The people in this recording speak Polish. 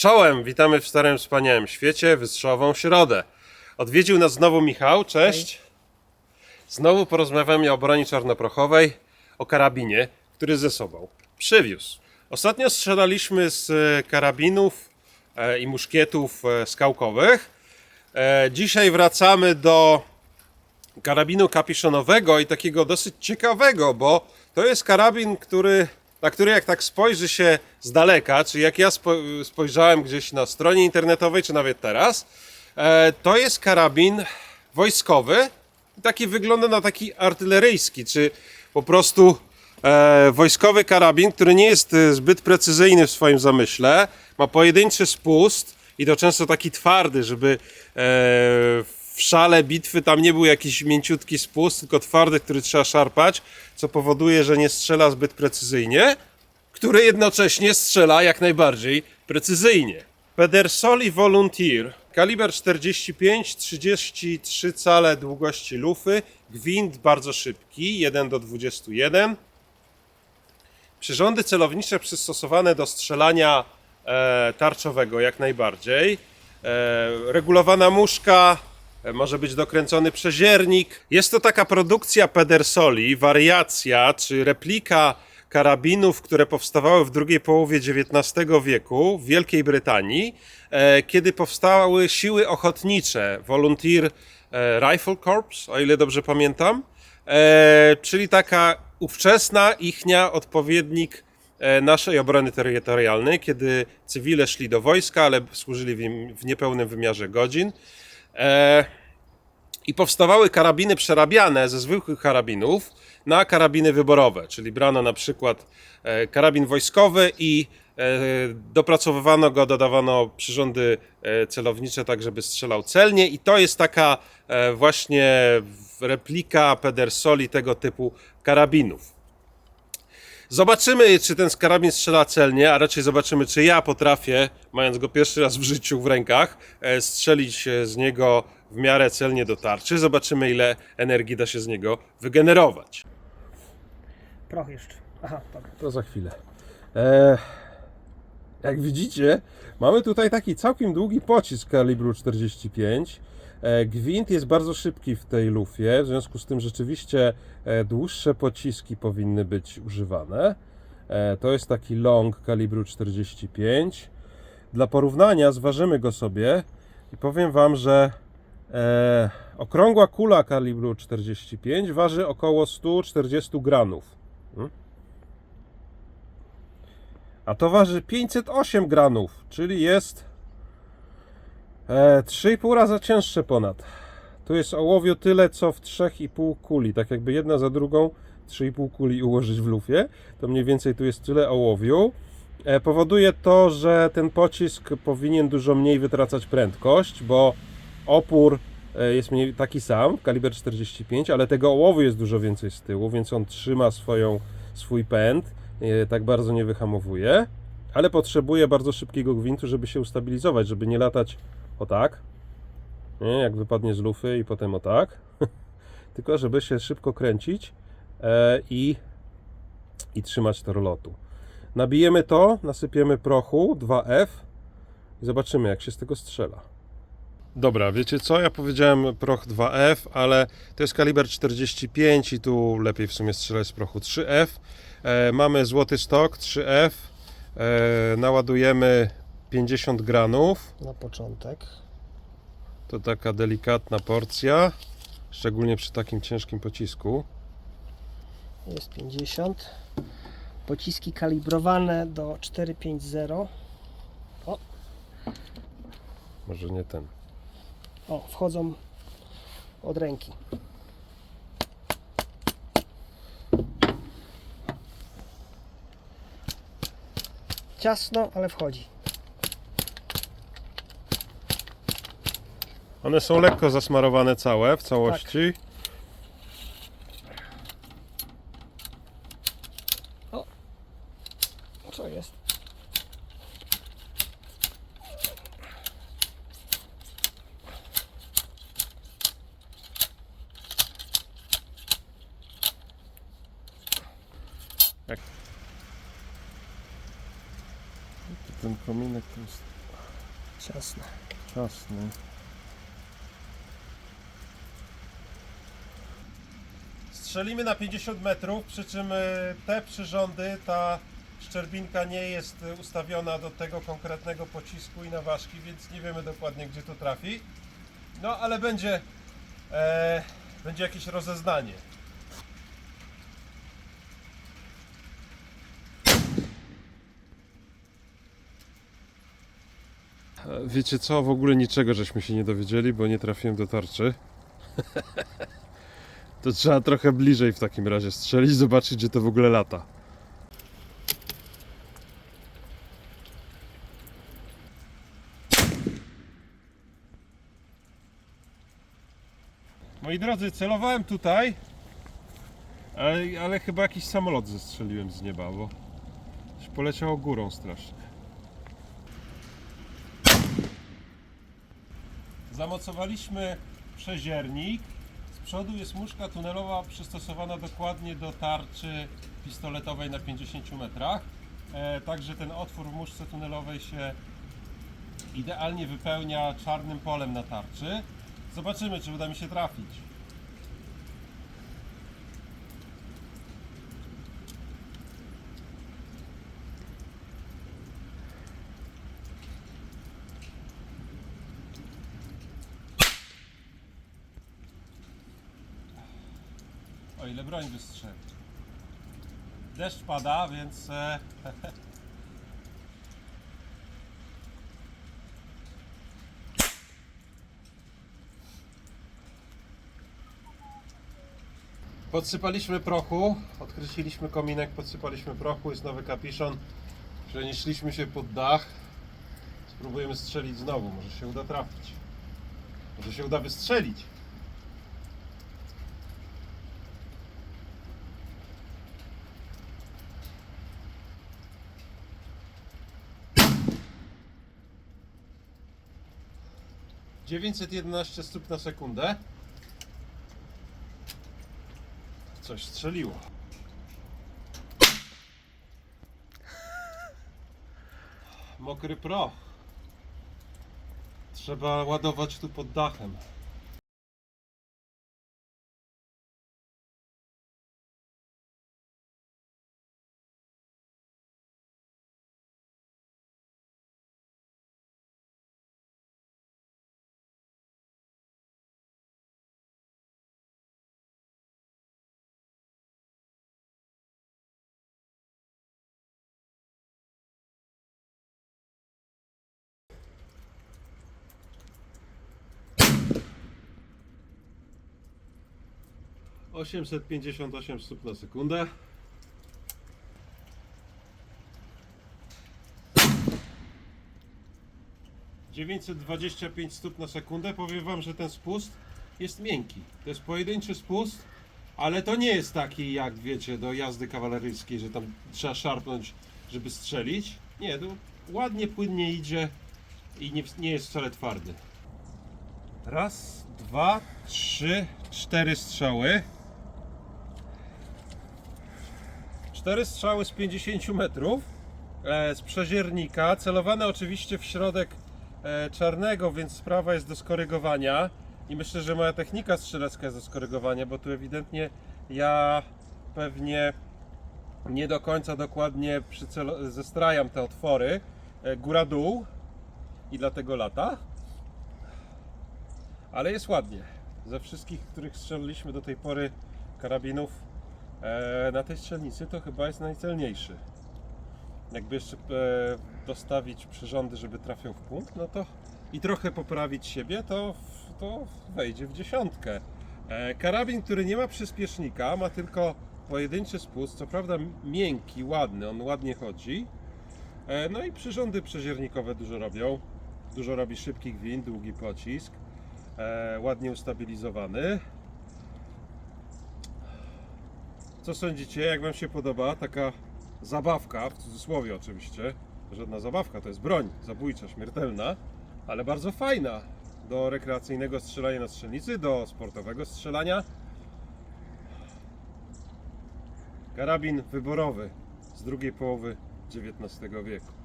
Czołem, witamy w Starym Wspaniałym Świecie, Wystrzałową Środę. Odwiedził nas znowu Michał, cześć. Znowu porozmawiamy o broni czarnoprochowej, o karabinie, który ze sobą przywiózł. Ostatnio strzelaliśmy z e, karabinów e, i muszkietów e, skałkowych. Dzisiaj wracamy do karabinu kapiszonowego i takiego dosyć ciekawego, bo to jest karabin, który, na który jak tak spojrzy się z daleka, czy jak ja spo, spojrzałem gdzieś na stronie internetowej, czy nawet teraz, e, to jest karabin wojskowy. Taki wygląda na taki artyleryjski, czy po prostu e, wojskowy karabin, który nie jest e, zbyt precyzyjny w swoim zamyśle, ma pojedynczy spust i to często taki twardy, żeby e, w szale bitwy tam nie był jakiś mięciutki spust, tylko twardy, który trzeba szarpać, co powoduje, że nie strzela zbyt precyzyjnie, który jednocześnie strzela jak najbardziej precyzyjnie. Pedersoli Volunteer, kaliber 45, 33 cale długości lufy, gwint bardzo szybki, 1 do 21. Przyrządy celownicze przystosowane do strzelania e, tarczowego jak najbardziej. E, regulowana muszka, może być dokręcony przeziernik. Jest to taka produkcja Pedersoli, wariacja czy replika karabinów, które powstawały w drugiej połowie XIX wieku w Wielkiej Brytanii, e, kiedy powstały siły ochotnicze, Volunteer e, Rifle Corps, o ile dobrze pamiętam, e, czyli taka ówczesna ichnia odpowiednik e, naszej obrony terytorialnej, kiedy cywile szli do wojska, ale służyli w niepełnym wymiarze godzin. E, i powstawały karabiny przerabiane ze zwykłych karabinów na karabiny wyborowe, czyli brano na przykład e, karabin wojskowy i e, dopracowywano go, dodawano przyrządy celownicze tak, żeby strzelał celnie i to jest taka właśnie replika Pedersoli tego typu karabinów. Zobaczymy, czy ten karabin strzela celnie, a raczej zobaczymy, czy ja potrafię, mając go pierwszy raz w życiu w rękach, e, strzelić z niego w miarę celnie do tarczy. Zobaczymy, ile energii da się z niego wygenerować. Proch jeszcze. Aha, dobra. To za chwilę. E, jak widzicie, mamy tutaj taki całkiem długi pocisk kalibru 45. E, gwint jest bardzo szybki w tej lufie, w związku z tym rzeczywiście e, dłuższe pociski powinny być używane. E, to jest taki long kalibru 45. Dla porównania zważymy go sobie i powiem Wam, że e, okrągła kula kalibru 45 waży około 140 gramów. A to waży 508 gramów, czyli jest e, 3,5 raza cięższe ponad. Tu jest ołowiu tyle, co w 3,5 kuli. Tak jakby jedna za drugą 3,5 kuli ułożyć w lufie, to mniej więcej tu jest tyle ołowiu. E, powoduje to, że ten pocisk powinien dużo mniej wytracać prędkość, bo opór e, jest mniej taki sam, kaliber 45, ale tego ołowiu jest dużo więcej z tyłu, więc on trzyma swoją, swój pęd, e, tak bardzo nie wyhamowuje, ale potrzebuje bardzo szybkiego gwintu, żeby się ustabilizować, żeby nie latać o tak, nie, jak wypadnie z lufy i potem o tak, tylko żeby się szybko kręcić e, i, i trzymać tor lotu. Nabijemy to, nasypiemy prochu 2F i zobaczymy, jak się z tego strzela. Dobra, wiecie co? Ja powiedziałem proch 2F, ale to jest kaliber 45 i tu lepiej w sumie strzelać z prochu 3F. E, mamy złoty stok 3F. E, naładujemy 50 granów. Na początek. To taka delikatna porcja, szczególnie przy takim ciężkim pocisku. Jest 50. Pociski kalibrowane do 450. Może nie ten. O, wchodzą od ręki. Ciasno, ale wchodzi. One są lekko zasmarowane całe w całości. Co jest? Ten kominek to jest Ciasno. Jasne. Strzelimy na 50 metrów, przy czym e, te przyrządy, ta szczerbinka nie jest e, ustawiona do tego konkretnego pocisku i na ważki, więc nie wiemy dokładnie gdzie to trafi. No ale będzie, e, będzie jakieś rozeznanie. Wiecie co, w ogóle niczego żeśmy się nie dowiedzieli, bo nie trafiłem do tarczy. to trzeba trochę bliżej w takim razie strzelić, zobaczyć gdzie to w ogóle lata. Moi drodzy, celowałem tutaj, ale, ale chyba jakiś samolot zestrzeliłem z nieba, bo poleciało górą strasznie. Zamocowaliśmy przeziernik. Przodu jest muszka tunelowa przystosowana dokładnie do tarczy pistoletowej na 50 metrach. E, także ten otwór w muszce tunelowej się idealnie wypełnia czarnym polem na tarczy. Zobaczymy, czy uda mi się trafić. Ile broń wystrzeli. Deszcz pada, więc e, Podsypaliśmy prochu, odkryciliśmy kominek, podsypaliśmy prochu, jest nowy kapiszon. Przenieśliśmy się pod dach. Spróbujemy strzelić znowu, może się uda trafić. Może się uda wystrzelić. Dziewięćset jedenaście stóp na sekundę. Coś strzeliło. Mokry proch. Trzeba ładować tu pod dachem. Osiemset pięćdziesiąt osiem stóp na sekundę. Dziewięćset dwadzieścia pięć stóp na sekundę. Powiem wam, że ten spust jest miękki. To jest pojedynczy spust, ale to nie jest taki jak wiecie do jazdy kawaleryjskiej, że tam trzeba szarpnąć, żeby strzelić. Nie, to ładnie, płynnie idzie i nie, nie jest wcale twardy. Raz, dwa, trzy, cztery strzały. Cztery strzały z 50 metrów e, z przeziernika, celowane oczywiście w środek e, czarnego, więc sprawa jest do skorygowania. I myślę, że moja technika strzelecka jest do skorygowania, bo tu ewidentnie ja pewnie nie do końca dokładnie przycelo- zestrajam te otwory e, góra-dół i dlatego lata. Ale jest ładnie. Ze wszystkich, których strzeliliśmy do tej pory karabinów na tej strzelnicy, to chyba jest najcelniejszy. Jakby jeszcze e, dostawić przyrządy, żeby trafił w punkt, no to i trochę poprawić siebie, to, to wejdzie w dziesiątkę. E, karabin, który nie ma przyspiesznika, ma tylko pojedynczy spust, co prawda miękki, ładny, on ładnie chodzi. E, no i przyrządy przeziernikowe dużo robią. Dużo robi szybki gwint, długi pocisk e, ładnie ustabilizowany. Co sądzicie? Jak Wam się podoba taka zabawka, w cudzysłowie oczywiście, żadna zabawka, to jest broń zabójcza, śmiertelna, ale bardzo fajna do rekreacyjnego strzelania na strzelnicy, do sportowego strzelania. Karabin wyborowy z drugiej połowy XIX wieku.